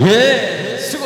예, 수고하셨습니다.